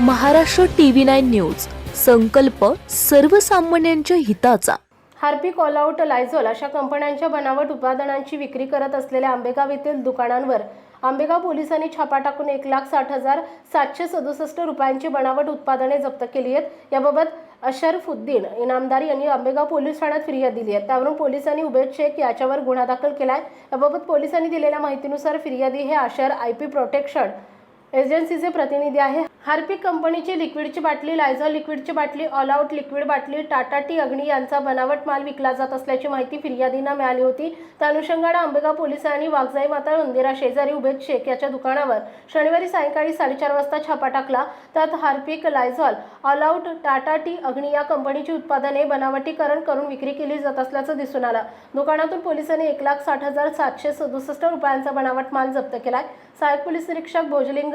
Maharashtra TV nine news. संकल्प सर्वसामान्यांच्या हिताचा. हार्पिक ऑलआउट लायझोल अशा कंपन्यांच्या बनावट उत्पादनांची विक्री करत असलेल्या आंबेगाव येथील दुकानांवर आंबेगाव पोलिसांनी छापा टाकून एक लाख साठ हजार सातशे सदुसष्ट रुपयांची बनावट उत्पादने जप्त केली आहेत. याबाबत अशरफुद्दीन इनामदार यांनी आंबेगाव पोलीस ठाण्यात फिर्याद दिली आहे. त्यावरून पोलिसांनी उबेद शेख याच्यावर गुन्हा दाखल केला आहे याबाबत पोलिसांनी दिलेल्या माहितीनुसार फिर्यादी हे आशर आय पी प्रोटेक्शन एजन्सीचे प्रतिनिधी आहे. हार्पिक कंपनीची लिक्विडची बाटली लायझॉल लिक्विडची बाटली ऑल आउट लिक्विड बाटली टाटा टी अग्नी यांचा बनावट माल विकला जात असल्याची माहिती फिर्यादींना मिळाली होती. त्या अनुषंगाने आंबेगाव पोलिसांनी वाघजाई माता मंदिरा शेजारी उभेद शेख याच्या दुकानावर शनिवारी सायंकाळी साडेचार वाजता छापा टाकला. त्यात Harpic Lysol all out Tata tea Agni या कंपनीची उत्पादने बनावटीकरण करून विक्री केली जात असल्याचं दिसून आलं. दुकानातून पोलिसांनी एक लाख साठ हजार सातशे सदुसष्ट रुपयांचा बनावट माल जप्त केलाय. सहाय्यक पोलीस निरीक्षक भोजलिंग